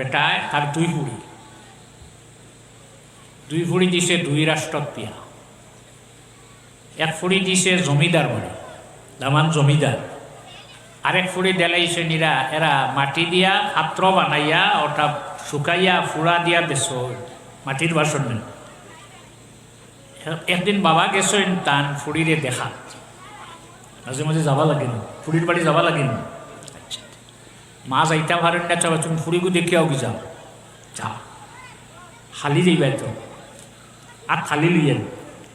বেটায় তার দুই দুই দিছে দুই রাষ্ট্রত এক ফুড়ি দিছে জমিদার বাড়ি, দামান জমিদার। আরেক ফুড়ি দেলাইছে নিরা, এরা মাটি দিয়া পাত্র বানাইয়া, ওটা শুকাইয়া ফুড়া দিয়া বেশ মাটির বাসন একদিন বাবা গেছেন টান ফুড়িরে দেখা মাঝে মাঝে যাবা লাগেন ফুড়ির বাড়ি যাবা লাগেন। মা যাইতা পারেন না চাবা তুমি ফুড়িগু দেখিয়াও কি যাও। যাও খালি যাইবাই তো। আর খালি লইয়েন।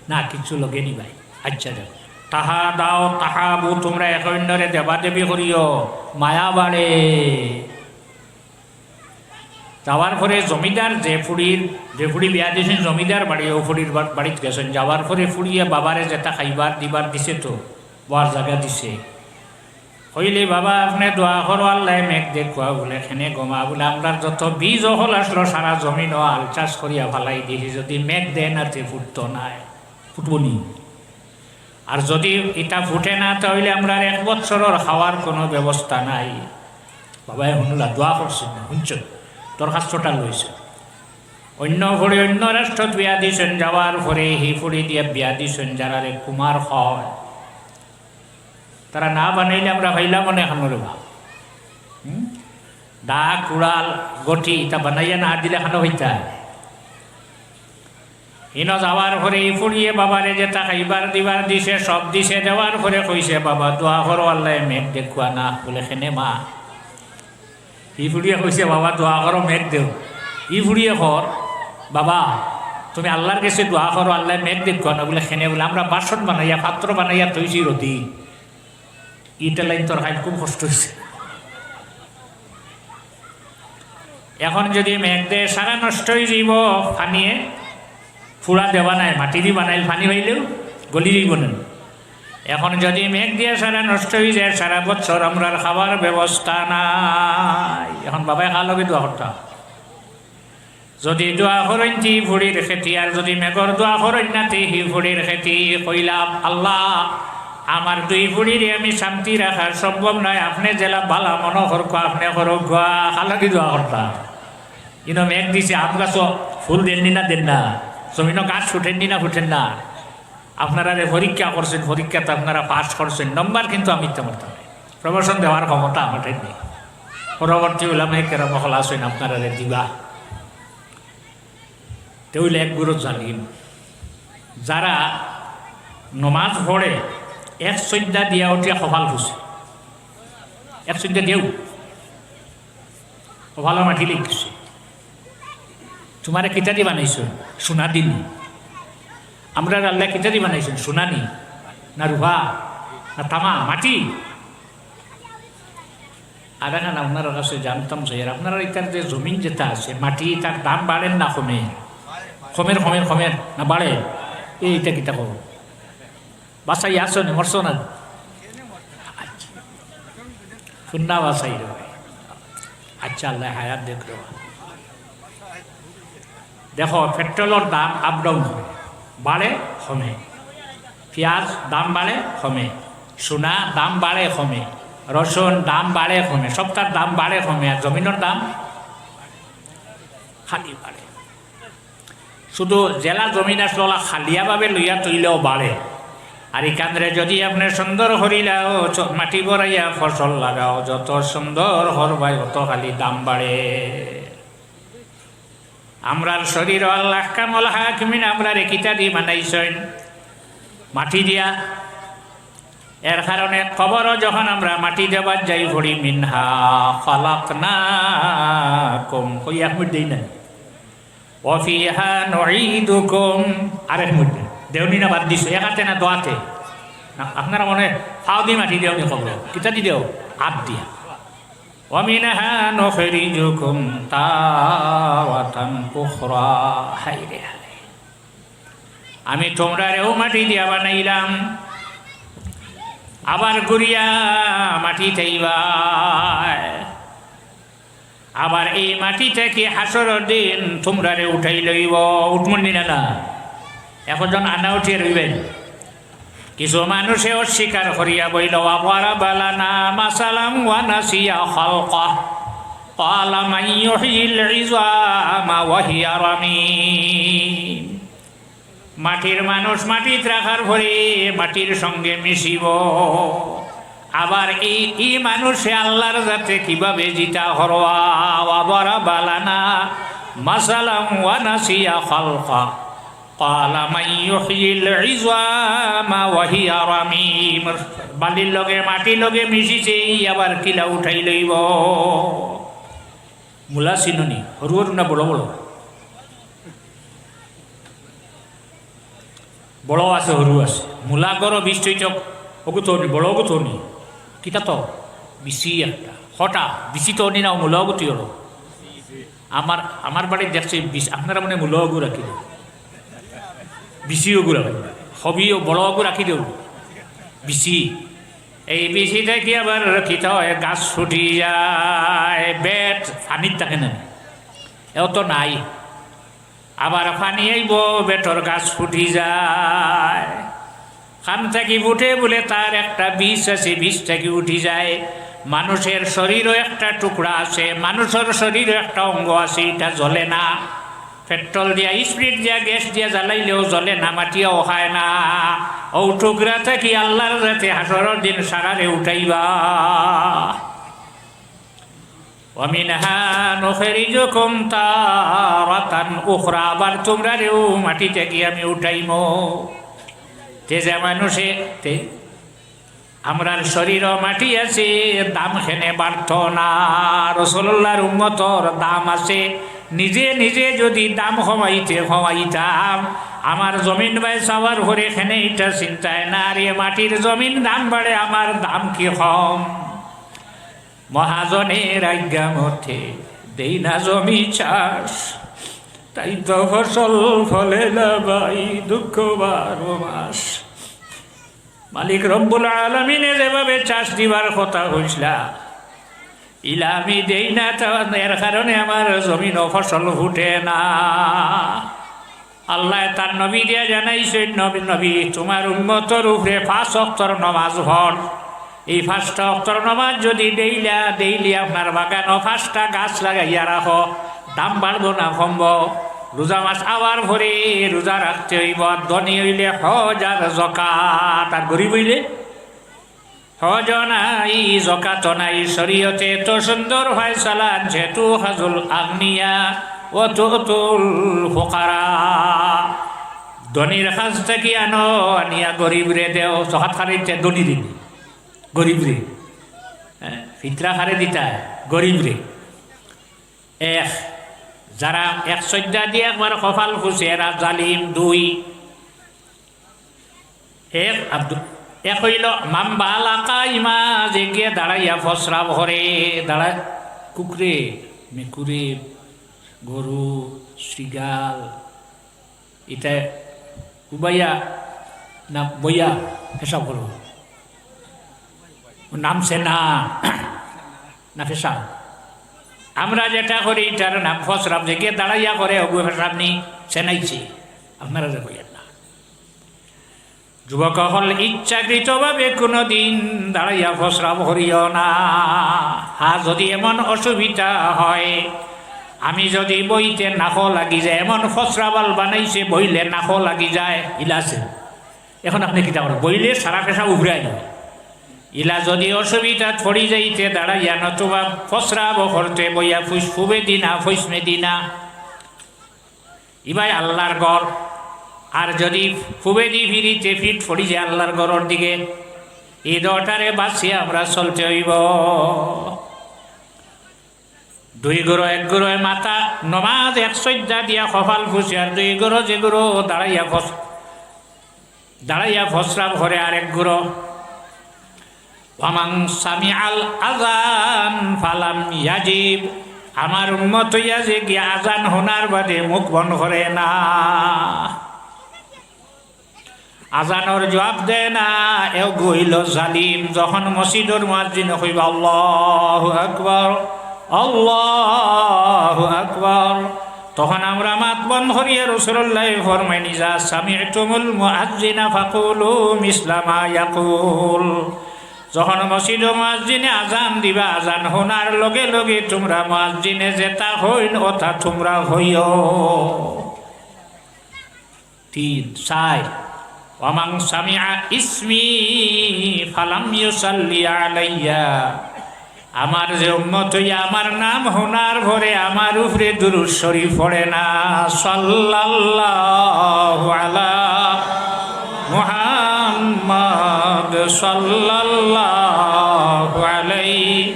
না, কিছু লগে নিবাই। আচ্ছা যাও। তাহা দাও, তাহা বউ, তোমরা এক অন্যরে দেবা দেবী করিও। মায়া বাড়ে। যাওয়ার পরে জমিদার যে ফুড়ির, যে ফুড়ি বিয়া দিয়েছেন জমিদার বাড়ি, ও ফুড়ির বাড়িতে গেছেন। যাওয়ার পরে ফুড়িয়ে বাবারে যেটা খাইবার, দিবার দিছে তো বার জায়গা দিছে। হইলে বাবা আপনি দোয়া করো আল্লাহ মেঘ দেখুয়া বলে খেনে গমা বলে আমরা যত বীজ হল আসলো সারা জমিন আল চাষ করিয়া ফালাই দিছি যদি মেঘ দেয় না তে ফুটতো নাই ফুটবনি আর যদি এটা ফুটে না তাহলে আমরা এক বছরের খাওয়ার কোনো ব্যবস্থা নাই। বাবাই শুনলা দোয়া করছেন না শুনছ দরখাস্তটা লইছে অন্য ভরে অন্য রাষ্ট্রত বিয়া দিছেন যাওয়ার পরে হি ফুড়ি দিয়ে বিয়া দিছেন যারা রে কুমার হয়। তারা না বানাইলে আমরা ভাইলাম মনে এখন রে বা দা, কুড়াল, গঠি, তা বানাইয়া না দিলে খানো হইতা ইন যাওয়ার পরে ফুড়িয়ে বাবারে যেটা খাইবার দিবার দিছে, সব দিছে দেওয়ার পরে কইছে, বাবা, দোয়া করো আল্লাহ, মেঘ দেখুয়া না, বলে খেনে মা। ই ফুড়িয়ে কইছে, বাবা, দোয়া করো, মেঘ দেও ই ফুড়িয়ে বাবা, তুমি আল্লাহর কাছে দোয়া করো, আল্লাহ, মেঘ দেখুয়া না, বলে খেনে, বলে আমরা বাসন বানাইয়া, পাত্র বানাইয়া তৈছি রতি। ইটা লাইন তোর খাই খুব কষ্ট হয়েছে। এখন যদি মেঘ দে সারা নষ্ট হয়ে যাইব, ফানিয়ে ফুড়া দেওয়া নাই মাটি দি বানাইল ফানি হইলেও গলি যাইব না। এখন যদি মেঘ দিয়ে সারা নষ্ট হয়ে যায়, সারা বছর আমরা খাবার ব্যবস্থা নাই। এখন বাবাই খা লগে দোয়া করতাম যদি দোয়া করেন তি ফুড়ির খেতি, আর যদি মেঘর দোয়া করেন না হি ফুড়ির খেতি, কইলাম আল্লাহ। আমার দুই ফুড়িরে আমি শান্তি রাখার সম্ভব নয়। আপনি জেলা বালা মনো করক আপনি করক খালাকি দোয়া করতাম ইনো মেঘ দিছে গাছ ফুল দেননি না দেন না। জমিনো গাছ ফুটেননি না ফুটেন না। আপনারা পরীক্ষা করছেন, পরীক্ষাতে আপনারা পাস করছেন। নম্বর কিন্তু আমি তেমন প্রমোশন দেওয়ার ক্ষমতা আমাদের নেই। পরবর্তী ওলামে কেরম হল আসেন আপনারা দিবা। তেউলে এক গুরু জানিম। যারা নমাজ পড়ে এক চৈদ্যা দিয়া সফাল খুঁজে এক চৈদ্যা দিও। সফালৰ মাটি লিখিছে তোমারে কিতা দি বানাইছো? সোনা দিন। আমরা আল্লাহ কিতা দি বানাইছেন সোনানি না রুহা না তামা, মাটি। আর এখন আপনার কাছে জানতাম যে আপনারা এটার যে জমিন যেটা আছে, মাটি তার দাম বাড়েন না কমে? কমের কমের কমের না বাড়ে এইটা কিতা কব। বাসাই আসো নি, মরছো না? শুননা বাসাই রে আচ্ছা আল্লাহ হায়াত দেখ দেখো, পেট্রোলের দাম আপ ডাউন হয় বাড়ে, কমে। পেঁয়াজ দাম বাড়ে, কমে। সোনা দাম বাড়ে, কমে। রসুন দাম বাড়ে, কমে। সবটার দাম বাড়ে, কমে। আর জমিনের দাম খালি বাড়ে। শুধু জেলা জমিন আসলে খালিয়াভাবে লইয়া তৈলেও বাড়ে। আর এখানে যদি আপনি সুন্দর হরিলাও মাটি বড়াইয়া ফসল লাগাও, যত সুন্দর হরবাই, অত খালি দাম বাড়ে। আমরার শরীর আল্লাহ কামল হাকিমিন আমরা রেখিতা দি বানাইছেন? মাটি দিয়া। এর কারণে খবরও যখন আমরা মাটি দেবার যাই ভরি, মিনহা ফালাক না কম কই এক মিনিট দিই না অফিহা নঈদুকুম আরেক মধ্যে দেওনি না বাদ দিছো, একাতে না দোয়াতে আপনারা মনে ফাও দি মাটি দেওনি খবর কিতা দি দেও আপ দিয়া। অমিনহা নখরিজুকুম তাওয়াতান উখরা হাইরে আমি তোমরা রেও মাটি দিয়া বানাইলাম। আবার ঘুরিয়া মাটি চাইবাই আবার এই মাটি থেকে হাসর দিন তোমরারে উঠাই লইব। উঠমনি না না এখন আনা উঠিয়ে রইবেন কিছু মানুষে অস্বীকার করিয়া বইল আবার বালানা মাসালাম ওয়ানাসিয়া হলকা قال من يحيي العظام وهي رميم মাটির মানুষ মাটিত রাখার পরে মাটির সঙ্গে মিশিব আবার এই এই মানুষে আল্লাহর যাতে কিভাবে জিতা হরওয়া আবার বালানা মাসালাম ওয়ানাসিয়া খালকা قال من يحيي العظام وهي رميم বালির লগে মাটির লগে মিশিছে ই আবার কিলা উঠাই লইব মূলা চিননি সৰু সৰু না বড় বড় বড় আছে সৰু আছে মূলা গড় বিষ থৈ চক অগুতনি বড় অগুতনি কিতা তো বিচি একটা হটা বিচি তো নি না মূলা অগুতি হলো আমার আমার বাড়ির দেখছি বিষ আপনারা মানে মূলা অগু রাখি বিচি রাখি হবি বড় অগু রাখি দেব বিচি। এই বিচিটা কি আবার রাখি হয় গাছ ছুটি যায় বেট পানির থাকে না এও নাই। আবার পানি আইব বেটর গাছ ফুটি যায়। খান থাকি উঠে বলে তার একটা বিষ আছে, বিষ থাকি উঠি যায়। মানুষের শরীরও একটা টুকরা আছে মানুষের শরীরও একটা অঙ্গ আছে এটা জ্বলে না। পেট্রোল দিয়া স্পিড দিয়া গ্যাস দিয়া জ্বালাইলেও জ্বলে না মাটিও খায় না ও টুকরা থাকি আল্লাহর যাতে হাসরের দিন সারারে উঠাইবা ومنها نخرجكم تارة أخرى আবার তোমরা রেও মাটি থেকে আমি উঠাইমো তে যে মানুষে তে আমরার শরীরও মাটি আছে দাম খেনে বাড়ত না রসল্লার উন্মতর দাম আছে নিজে নিজে যদি দাম কমাইতে কমাইতাম আমার জমিন বাই চাওয়ার ভরে খেনে এটা চিন্তায় না রে মাটির জমিন দাম বাড়ে, আমার দাম কি কম? মহাজনের আজ্ঞা মধ্যে দেই না জমি চাষ, তাই তো ফসল ফলে না ভাই দুঃখ বারো মাস। মালিক রব্বুল আলমিনে যেভাবে চাষ দিবার কথা হইসলা ইলা আমি দেই না এর কারণে আমার জমিন ফসল ফুটে না। আল্লাহ তার নবী দিয়া জানাইছে, নবী নবী, তোমার উন্মতর উপরে পাঁচ অক্তর নমাজ ভর এই পাঁচটা অক্তর নমাজ যদি দেইলা দেইলি আপনার বাগান পাঁচটা গাছ লাগাইয়া রাখো, দাম বাড়বো না কমব। রোজা মাস আবার ভরে রোজা রাখতে হইব, ধনী হইলে হজ আর জকাত আর গরিব হইলে হজ নাই, জকাত নাই, শরীয়তে তো সুন্দর সালান যেহেতু হাজুল আগনিয়া ও তুল ফোকারা। ধনীর কাছ থেকে আনো, আনিয়া গরিব রে দেও সহাত খারিতে ধনী দিন গরিব রে ফিতরা হারে দিতা গরিব রে এক যারা এক শ্রদ্ধা দিয়ে একবার কপাল খুশি এরা জালিম দুই। এক, আব্দুল এক হইল মাম্বা লাকা ইমা যে গিয়ে দাঁড়াইয়া ফসরা ভরে। দাঁড়ায়, কুকুরে, মেকুরে, গরু শ্রীগাল এটা উবাইয়া না বইয়া হিসাব করব নামছে না না ফেসা আমরা যেটা করি, এটার নাম ফসরাম যে কে দাঁড়াইয়া করে, অগু ফেসাব নি চেনাইছে আপনারা যে না। যুবক হল ইচ্ছাকৃতভাবে কোনো দিন দাঁড়াইয়া ফসরাম হরিও না। হা, যদি এমন অসুবিধা হয়, আমি যদি বইতে নাকো লাগি যায়, এমন ফসরাবাল বানাইছে, বইলে নাকো লাগি যায় ইলাছে এখন আপনি কিতা করেন বইলে সারা পেশা উভরাই যায় ইলা যদি অসুবিধা পড়ি যাইতে দাঁড়াইয়া, নতুবা ফসরাব করতে বইয়া ফুস ফুবে দিনা, ফুসমে দিনা। ইবাই আল্লাহর গড়। আর যদি ফুবে দি ফিরিতে ফিট যায় আল্লাহর গড়ের দিকে এই দটারে বাঁচিয়ে আমরা চলতে হইব। দুই গরো এক গরো মাথা, নমাজ এক সজ্জা দিয়া কপাল ফুসি আর দুই গরো যে গরো দাঁড়াইয়া ফস দাঁড়াইয়া ফসরাব ঘরে আর এক গরো ওয়ামাং সামি আল আজান ফালাম ইয়াজিব, আমার উন্মত হইয়া যে গিয়া আজান হোনার বাদে মুখ বন্ধ করে না। আজানোর জবাব দেয় না। এও গইল জালিম, যখন মসজিদর মার্জিন হইব, আল্লাহ আকবর আল্লাহ আকবর। তখন আমরা মাত বন্ধ করিয়া রসুল্লাহ ফরমাই নিজা স্বামী তুমুল মুআজ্জিনা ফাকুলু মিসলামা ইয়াকুল। যখন মসজিদ মসজিদে আজান দিবা, আজান হোনার লগে লগে তোমরা মসজিদে যেটা হইন ওটা তোমরা হইও। তিন, চার ওয়ামাং সামিআ ইসমি ফালাম ইউসাল্লি আলাইয়া। আমার যে হইয়া আমার নাম হোনার ভরে আমার উপরে দুরুদ শরীফ পড়ে না। সাল্লাল্লাহু আলা মুহাম্মদ সাল্লাল্লাহু আলাইহি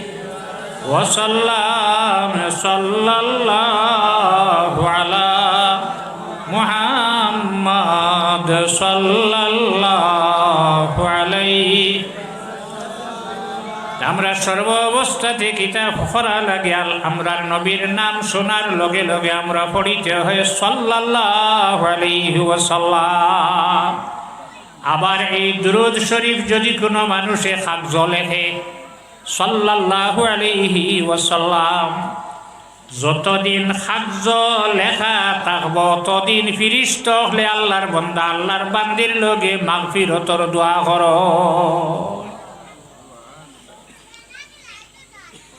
ওয়াসাল্লাম। সাল্লাল্লাহু সর্ব অবস্থাতে কিতাব করা লাগে। আল আমরার নবীর নাম শোনার লগে লগে আমরা পড়িতে হয় সাল্লাল্লাহু আলাইহি ওয়াসাল্লাম। আবার এই দুরুদ শরীফ যদি কোনো মানুষে কাগজ লেখে সাল্লাল্লাহু আলাইহি ওয়াসাল্লাম, যতদিন কাগজ লেখা থাকব ততদিন ফিরিস্ত হলে আল্লাহর বন্দা, আল্লাহর বান্দির লগে মাগফিরতর দোয়া করো।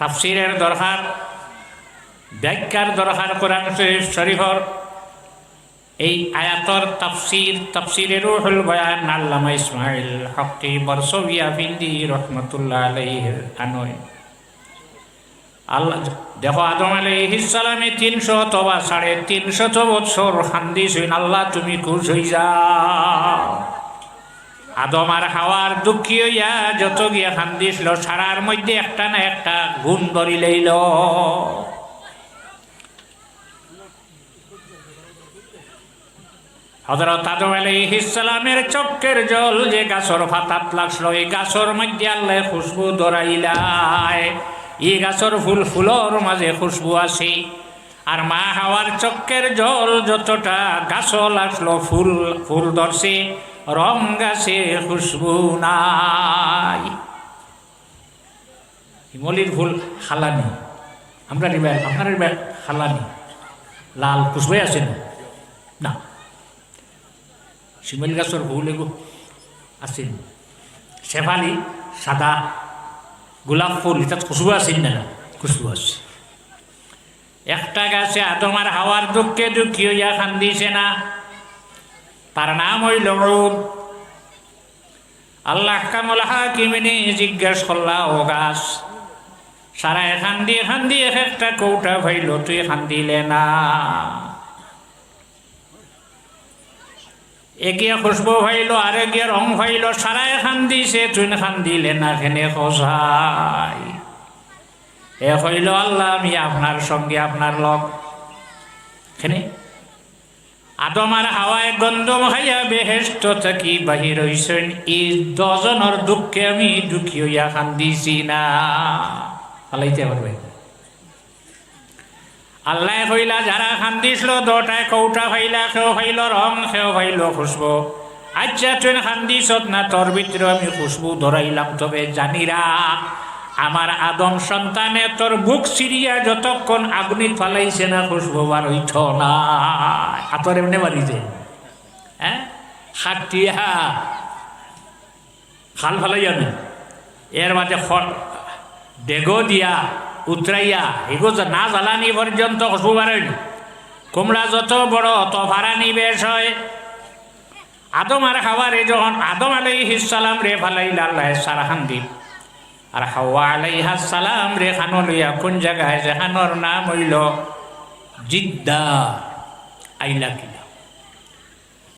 তাফসিরের দরকার ব্যাখ্যার দরকার কোরআন শরীফ শরীফর এই আয়াতর তাফসির তাফসিরের রুহুল বয়ান আল্লামা ইসমাইল হকি বরসবিয়া ফিন্দি রহমতুল্লাহ আলাইহির আনয়। আল্লাহ দেখো, আদম আলাইহিসালামে তিনশো অথবা সাড়ে তিনশত বছর হান্দি সইন আল্লাহ তুমি খুশ হই যাও আদম আর হাওয়ার দুঃখী হইয়া যত গিয়া খান্দিছিল সারার মধ্যে একটা না একটা গুণ ধরি লইল। হজরত আদম আলাইহিসালামের চক্কের জল যে গাছর ফাতাত লাগছিল, এই গাছর মধ্যে আল্লাহ খুশবু ধরাইলায় এই গাছর ফুল ফুলর মাঝে খুশবু আছে। আর মা হাওয়ার চক্কের জল যতটা গাছ লাগল ফুল ফুল ধরছে। রং গাছে খুশবু নাই। হিমলির ফুল খালানি। আমরা রিবার আপনার রিবার খালানি। লাল খুশবু আছে না? শিমল গাছের ফুল এগো আছে শেফালি সাদা গোলাপ ফুল এটা খুশবু আছে না, খুশবু আছে। একটা গাছে আদমার হাওয়ার দুঃখে দুঃখী হইয়া খান্দিছে না। তার নাম হইল রূপ। আল্লাহ কামল হাকিমিনী জিজ্ঞাস করলা, ও গাছ, সারা এখান দিয়ে এখান দিয়ে একটা কৌটা ভাইল, তুই এখান দিলে না? এগিয়ে খুশবু ভাইল, আর এগিয়ে রং ভাইল, সারা এখান দিছে তুই এখান দিলে না খেনে খসাই এ হইল আল্লাহ, আমি আপনার সঙ্গে আপনার লগ। এখানে আদম আর হাওয়ায় গন্ধম খাইয়া বেহেস্ত থাকি, বাহির হইছেন এই দজনের দুঃখে আমি দুঃখী হইয়া কান্দিছি না। পালাইতে পারবে আল্লাহ কইলা যারা খান্দিছিল দটায় কৌটা ফাইলা সেও ফাইল রং, সেও ফাইল খুশবু। আচ্ছা তুই খান্দিছত না, তোর ভিতরে আমি খুশবু ধরাইলাম, তবে জানিরা আমার আদম সন্তানে তোর বুক সিরিয়া যতক্ষণ আগুনিত ফালাইছে না খুশবু বার হইত না। হাতর এমনি মারিছে হ্যাঁ? হাতিয়া। খাল ফালাইয়া নি এর মাঝে ডেগো দিয়া, উতরাইয়া, এগো না জ্বালানি পর্যন্ত খুশবু বাড়েন কুমড়া যত বড়, অত ভাড়া নিবেশ হয়। আদম আর খাবারে যখন আদম আলাইহিসালাম রে ফালাইলা, আল্লাহ সারাহান দ্বীপ আর হাওয়া আলাইহা সালাম রে খানো লইয়া কোন জায়গায় যেখানোর নাম হইল জিদ্দা আইলা কিলা